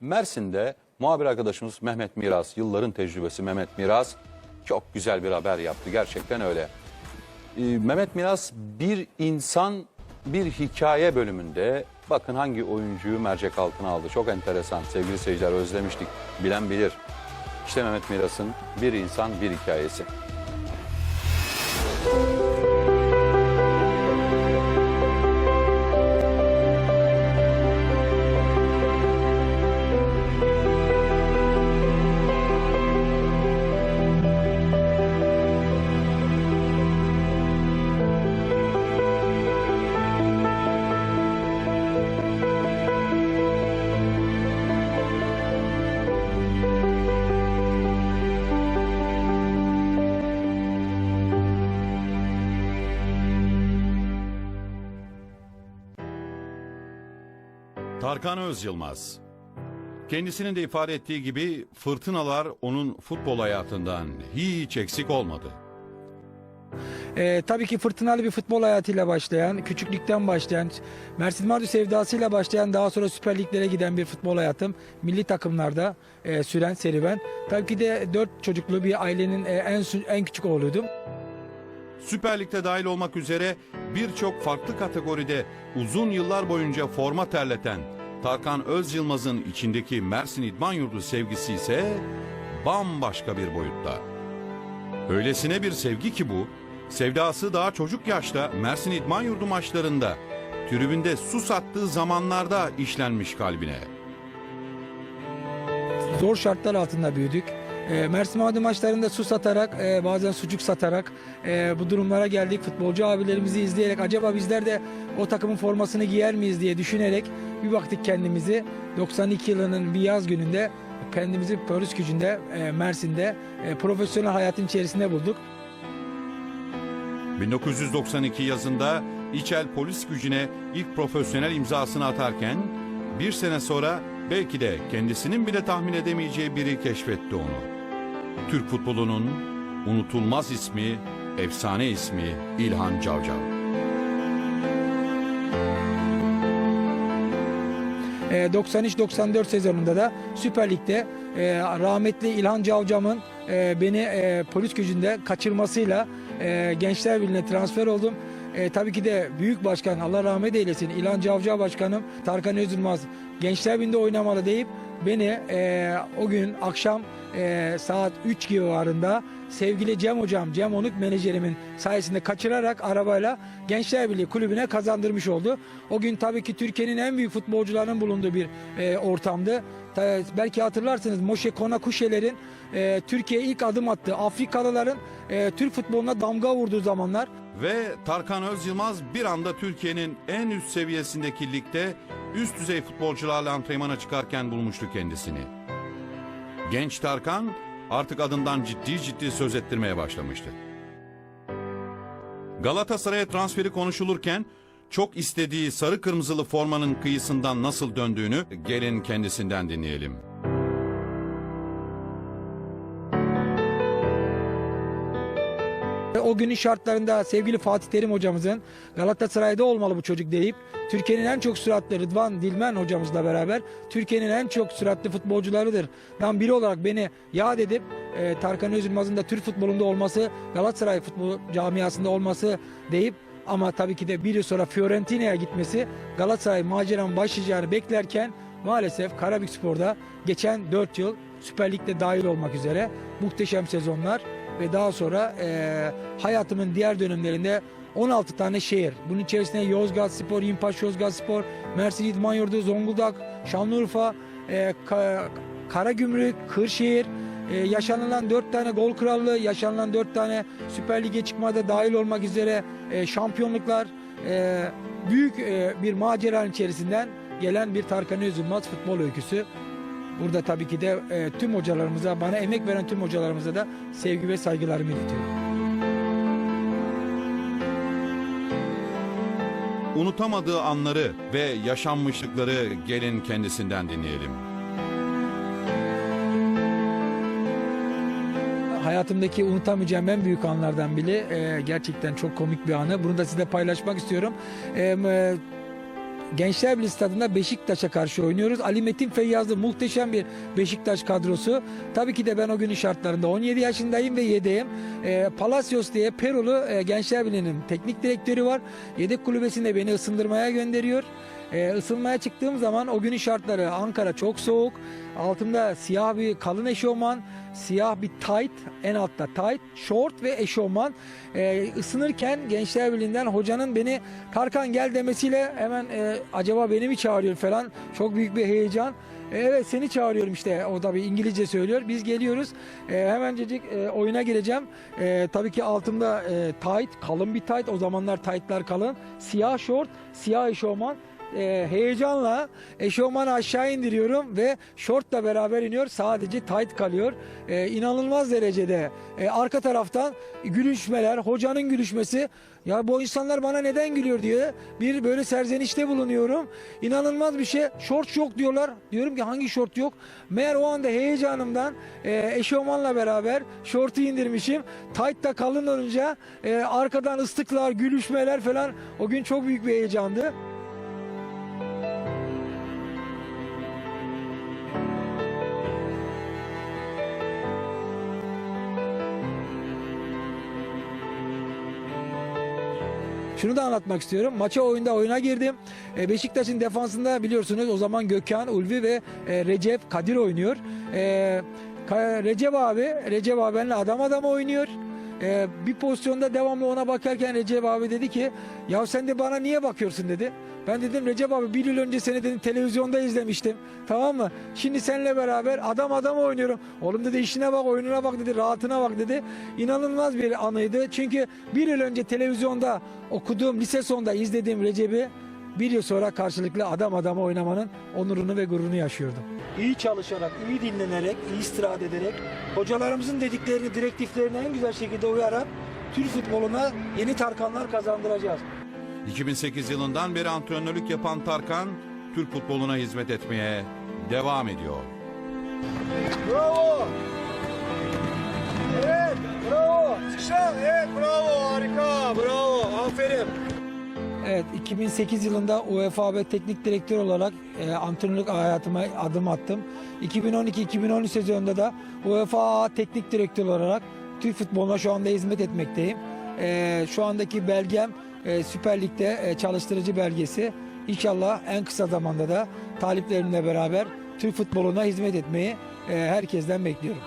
Mersin'de muhabir arkadaşımız Mehmet Miras, yılların tecrübesi Mehmet Miras çok güzel bir haber yaptı. Gerçekten öyle. Ee, Mehmet Miras bir insan bir hikaye bölümünde bakın hangi oyuncuyu mercek altına aldı. Çok enteresan sevgili seyirciler özlemiştik bilen bilir. İşte Mehmet Miras'ın bir insan bir hikayesi. Tarkan Özyılmaz. Kendisinin de ifade ettiği gibi fırtınalar onun futbol hayatından hiç eksik olmadı. Ee, tabii ki fırtınalı bir futbol hayatıyla başlayan, küçüklükten başlayan, Mersin Mardu sevdasıyla başlayan daha sonra Süper Liglere giden bir futbol hayatım. Milli takımlarda e, süren serüven. Tabii ki de dört çocuklu bir ailenin e, en en küçük oğluydum. Süper Lig'de dahil olmak üzere birçok farklı kategoride uzun yıllar boyunca forma terleten Tarkan Özyılmaz'ın içindeki Mersin İdman Yurdu sevgisi ise bambaşka bir boyutta. Öylesine bir sevgi ki bu, sevdası daha çocuk yaşta Mersin İdman Yurdu maçlarında tribünde su sattığı zamanlarda işlenmiş kalbine. Zor şartlar altında büyüdük. E, Mersin Mardu maçlarında su satarak, e, bazen sucuk satarak e, bu durumlara geldik. Futbolcu abilerimizi izleyerek acaba bizler de o takımın formasını giyer miyiz diye düşünerek bir baktık kendimizi 92 yılının bir yaz gününde kendimizi polis gücünde e, Mersin'de e, profesyonel hayatın içerisinde bulduk. 1992 yazında İçel polis gücüne ilk profesyonel imzasını atarken bir sene sonra belki de kendisinin bile tahmin edemeyeceği biri keşfetti onu. Türk futbolunun unutulmaz ismi, efsane ismi İlhan Cavcav. 93-94 sezonunda da Süper Lig'de e, rahmetli İlhan Cavcam'ın e, beni e, polis gücünde kaçırmasıyla e, Gençler Birliği'ne transfer oldum. E, tabii ki de Büyük Başkan Allah rahmet eylesin İlhan Cavcav Başkanım Tarkan Özülmaz Gençler Birliği'nde oynamalı deyip beni e, o gün akşam e, saat 3 civarında sevgili Cem Hocam, Cem Onuk menajerimin sayesinde kaçırarak arabayla Gençler Birliği kulübüne kazandırmış oldu. O gün tabii ki Türkiye'nin en büyük futbolcularının bulunduğu bir e, ortamdı. Ta- belki hatırlarsınız Moshe Konakuşe'lerin e, Türkiye'ye ilk adım attığı, Afrikalıların e, Türk futboluna damga vurduğu zamanlar. Ve Tarkan Özyılmaz bir anda Türkiye'nin en üst seviyesindeki ligde üst düzey futbolcularla antrenmana çıkarken bulmuştu kendisini. Genç Tarkan artık adından ciddi ciddi söz ettirmeye başlamıştı. Galatasaray'a transferi konuşulurken çok istediği sarı kırmızılı formanın kıyısından nasıl döndüğünü gelin kendisinden dinleyelim. O günün şartlarında sevgili Fatih Terim hocamızın Galatasaray'da olmalı bu çocuk deyip Türkiye'nin en çok süratli Rıdvan Dilmen hocamızla beraber Türkiye'nin en çok süratli futbolcularıdır. Ben biri olarak beni yad edip e, Tarkan Özülmaz'ın da Türk futbolunda olması, Galatasaray futbol camiasında olması deyip ama tabii ki de bir yıl sonra Fiorentina'ya gitmesi Galatasaray maceranın başlayacağını beklerken maalesef Karabükspor'da geçen 4 yıl Süper Lig'de dahil olmak üzere muhteşem sezonlar ve daha sonra e, hayatımın diğer dönemlerinde 16 tane şehir. Bunun içerisinde Yozgat Spor, İmpaş Yozgat Spor, Mersin İdman Zonguldak, Şanlıurfa, e, Ka- Karagümrük, Kırşehir, e, yaşanılan 4 tane gol krallığı, yaşanılan 4 tane Süper Lig'e çıkmada dahil olmak üzere e, şampiyonluklar, e, büyük e, bir maceranın içerisinden gelen bir Tarkan Özülmaz futbol öyküsü. Burada tabii ki de e, tüm hocalarımıza, bana emek veren tüm hocalarımıza da sevgi ve saygılarımı iletiyorum. Unutamadığı anları ve yaşanmışlıkları gelin kendisinden dinleyelim. Hayatımdaki unutamayacağım en büyük anlardan biri. e, gerçekten çok komik bir anı. Bunu da sizinle paylaşmak istiyorum. E, Gençler Birliği stadında Beşiktaş'a karşı oynuyoruz. Ali Metin Feyyazlı muhteşem bir Beşiktaş kadrosu. Tabii ki de ben o günün şartlarında 17 yaşındayım ve yedeğim. E, Palacios diye Perulu e, Gençler Birliği'nin teknik direktörü var. Yedek kulübesinde beni ısındırmaya gönderiyor. E, ısınmaya çıktığım zaman o günün şartları Ankara çok soğuk. Altımda siyah bir kalın eşofman, siyah bir tight, en altta tight, short ve eşofman. E, ısınırken Gençler Birliği'nden hocanın beni Tarkan gel demesiyle hemen e, acaba beni mi çağırıyor falan. Çok büyük bir heyecan. E, Evet seni çağırıyorum işte o da bir İngilizce söylüyor. Biz geliyoruz. E, hemencecik e, oyuna gireceğim. E, tabii ki altımda e, tight, kalın bir tight. O zamanlar tight'lar kalın. Siyah short, siyah eşofman. E, heyecanla eşofmanı aşağı indiriyorum ve shortla beraber iniyor. Sadece tight kalıyor. E, inanılmaz derecede. E, arka taraftan gülüşmeler, hocanın gülüşmesi. Ya bu insanlar bana neden gülüyor diye bir böyle serzenişte bulunuyorum. İnanılmaz bir şey. Short yok diyorlar. Diyorum ki hangi short yok? Meğer o anda heyecanımdan e, eşofmanla beraber şortu indirmişim. Tight da kalın olunca e, arkadan ıslıklar, gülüşmeler falan o gün çok büyük bir heyecandı. Şunu da anlatmak istiyorum. Maça oyunda oyuna girdim. E, Beşiktaş'ın defansında biliyorsunuz o zaman Gökhan, Ulvi ve e, Recep Kadir oynuyor. E, Recep abi, Recep abi benimle adam adam oynuyor. E, bir pozisyonda devamlı ona bakarken Recep abi dedi ki ya sen de bana niye bakıyorsun dedi. Ben dedim Recep abi bir yıl önce seni dedim televizyonda izlemiştim. Tamam mı? Şimdi seninle beraber adam adam oynuyorum. Oğlum dedi işine bak oyununa bak dedi rahatına bak dedi. İnanılmaz bir anıydı. Çünkü bir yıl önce televizyonda okuduğum lise sonunda izlediğim Recep'i bir yıl sonra karşılıklı adam adama oynamanın onurunu ve gururunu yaşıyordum. İyi çalışarak, iyi dinlenerek, iyi istirahat ederek, hocalarımızın dediklerini, direktiflerine en güzel şekilde uyarak Türk futboluna yeni Tarkanlar kazandıracağız. 2008 yılından beri antrenörlük yapan Tarkan, Türk futboluna hizmet etmeye devam ediyor. Bravo! Evet, bravo! Sıkışan, evet bravo, harika, bravo, aferin. Evet, 2008 yılında UEFA ve teknik direktör olarak e, antrenörlük hayatıma adım attım. 2012-2013 sezonunda da UEFA teknik direktör olarak Türk futboluna şu anda hizmet etmekteyim. E, şu andaki belgem e, Süper Lig'de e, çalıştırıcı belgesi. İnşallah en kısa zamanda da taliplerimle beraber Türk futboluna hizmet etmeyi e, herkesten bekliyorum.